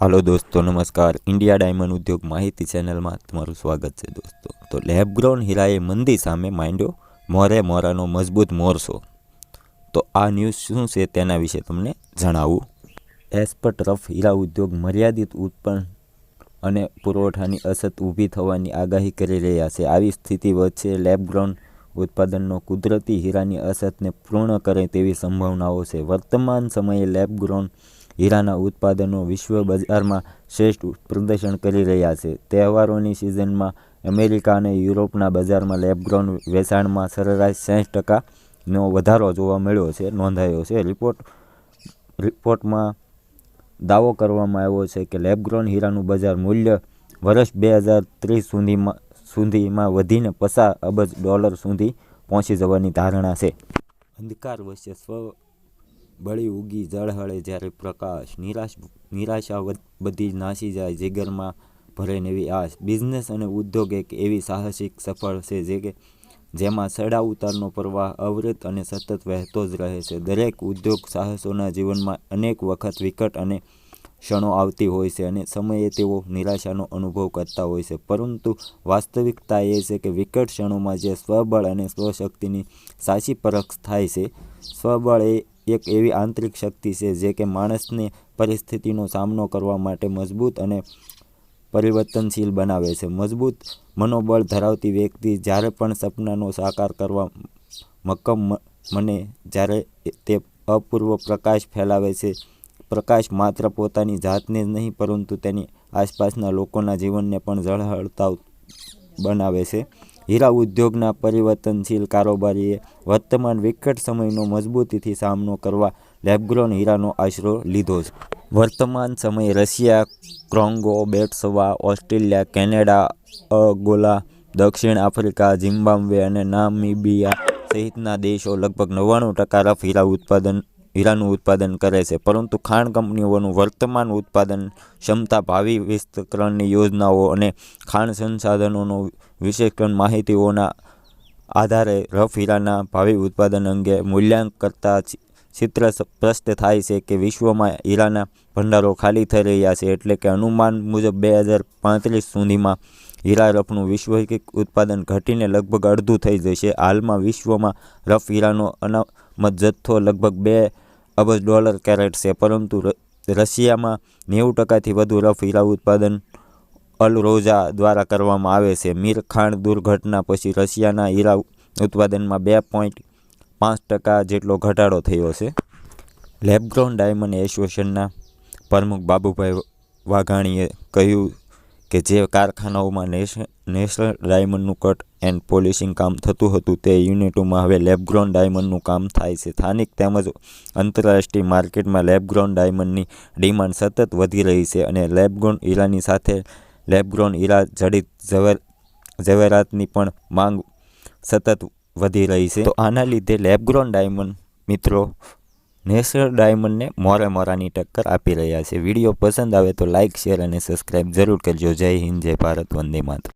હાલો દોસ્તો, નમસ્કાર. India diamond ઉદ્યોગ માહિતી ચેનલમાં તમારું સ્વાગત છે દોસ્તો. તો લેબગ્રોન હીરાએ મંદી સામે માંડ્યો, મોરે મોરાનો મજબૂત મોરસો તો આ ન્યૂઝ શું છે તેના વિશે તમને જણાવું. એસપર રફ હીરા ઉદ્યોગ મર્યાદિત ઉત્પન્ન અને પુરવઠાની અછત ઊભી થવાની આગાહી કરી રહ્યા છે. આવી સ્થિતિ વચ્ચે લેબગ્રોન ઉત્પાદનનો કુદરતી હીરાની અછતને પૂર્ણ કરે તેવી સંભાવનાઓ છે. વર્તમાન સમયે લેબગ્રોન હીરાના ઉત્પાદનો વિશ્વ બજારમાં શ્રેષ્ઠ પ્રદર્શન કરી રહ્યા છે. તહેવારોની સિઝનમાં અમેરિકા અને યુરોપના બજારમાં લેબગ્રોન વેચાણમાં સરેરાશ સાઠ ટકાનો વધારો જોવા મળ્યો છે, નોંધાયો છે. રિપોર્ટ, રિપોર્ટમાં દાવો કરવામાં આવ્યો છે કે લેબગ્રોન હીરાનું બજાર મૂલ્ય વર્ષ બે હજાર ત્રીસ સુધીમાં સુધીમાં વધીને પચાસ અબજ ડોલર સુધી પહોંચી જવાની ધારણા છે. અંધકાર વચ્ચે સ્વ બળી ઉગી ઝળહળે જ્યારે પ્રકાશ નિરાશ, નિરાશા બધી નાસી જાય જીગરમાં ભરે એવી આશ બિઝનેસ અને ઉદ્યોગ એક એવી સાહસિક સફળ છે જે કે, જેમાં ચડાવ ઉતારનો પ્રવાહ અવરત અને સતત વહેતો જ રહે છે. દરેક ઉદ્યોગ સાહસોના જીવનમાં અનેક વખત વિકટ અને ક્ષણો આવતી હોય છે અને સમયે તેઓ નિરાશાનો અનુભવ કરતા હોય છે. પરંતુ વાસ્તવિકતા એ છે કે વિકટ ક્ષણોમાં જે સ્વબળ અને સ્વશક્તિની સાચી પરખ થાય છે, સ્વબળ એ એક એવી આંતરિક શક્તિ છે જે કે માણસને પરિસ્થિતિનો સામનો કરવા માટે મજબૂત અને પરિવર્તનશીલ બનાવે છે. મજબૂત મનોબળ ધરાવતી વ્યક્તિ જ્યારે પણ સપનાનો સાકાર કરવા મક્કમ મને જ્યારે તે અપૂર્વ પ્રકાશ ફેલાવે છે. પ્રકાશ માત્ર પોતાની જાતને જ નહીં, પરંતુ તેની આસપાસના લોકોના જીવનને પણ ઝળહળતા બનાવે છે. હીરા ઉદ્યોગના પરિવર્તનશીલ કારોબારીએ વર્તમાન વિકટ સમયનો મજબૂતીથી સામનો કરવા લેબગ્રોન હીરાનો આશરો લીધો છે. વર્તમાન સમયે રશિયા ક્રોંગો બેટ્સવા, ઓસ્ટ્રેલિયા, કેનેડા, અગોલા, દક્ષિણ આફ્રિકા, ઝિમ્બાબ્વે અને નામિબિયા સહિતના દેશો લગભગ નવ્વાણું ટકા રફ હીરા ઉત્પાદન હીરાનું ઉત્પાદન કરે છે. પરંતુ ખાણ કંપનીઓનું વર્તમાન ઉત્પાદન ક્ષમતા ભાવિ વિસ્તરણની યોજનાઓ અને ખાણ સંસાધનોનો વિશેષણ માહિતીઓના આધારે રફ હીરાના ભાવિ ઉત્પાદન અંગે મૂલ્યાંકન કરતા ચિત્ર સ્પષ્ટ થાય છે કે વિશ્વમાં હીરાના ભંડારો ખાલી થઈ રહ્યા છે એટલે કે અનુમાન મુજબ બે હજાર પાંત્રીસ સુધીમાં હીરા રફનું વૈશ્વિક ઉત્પાદન ઘટીને લગભગ અડધું થઈ જશે. હાલમાં વિશ્વમાં રફ હીરાનો અનામત જથ્થો લગભગ બે અબજ ડોલર કેરેટ છે, પરંતુ રશિયામાં નેવું ટકાથી વધુ રફ હીરા ઉત્પાદન અલ રોજા દ્વારા કરવામાં આવે છે. મીર ખાણ દુર્ઘટના પછી રશિયાના હીરા ઉત્પાદનમાં બે પોઈન્ટ પાંચ ટકા જેટલો ઘટાડો થયો છે. લેબગ્રોન ડાયમંડ એસોસિએશનના પ્રમુખ બાબુભાઈ વાઘાણીએ કહ્યું કે જે કારખાનાઓમાં નેશ- નેશનલ ડાયમંડનું કટ એન્ડ પોલિશિંગ કામ થતું હતું તે યુનિટોમાં હવે લેબગ્રોન ડાયમંડનું કામ થાય છે. સ્થાનિક તેમજ આંતરરાષ્ટ્રીય માર્કેટમાં લેબગ્રોન ડાયમંડની ડિમાન્ડ સતત વધી રહી છે અને લેબગ્રોન હીરાની સાથે લેબગ્રોન હીરા જડિત ઝવેર, ઝવેરાતની પણ માંગ સતત વધી રહી છે. તો આના લીધે લેબગ્રોન ડાયમંડ મિત્રો નેશનલ ડાયમંડને મોરે મોરાની ટક્કર આપી રહ્યા છે. વીડિયો પસંદ આવે તો લાઇક શેર અને સબસ્ક્રાઈબ જરૂર કરજો. જય હિન્દ, જય ભારત, વંદે માતરમ.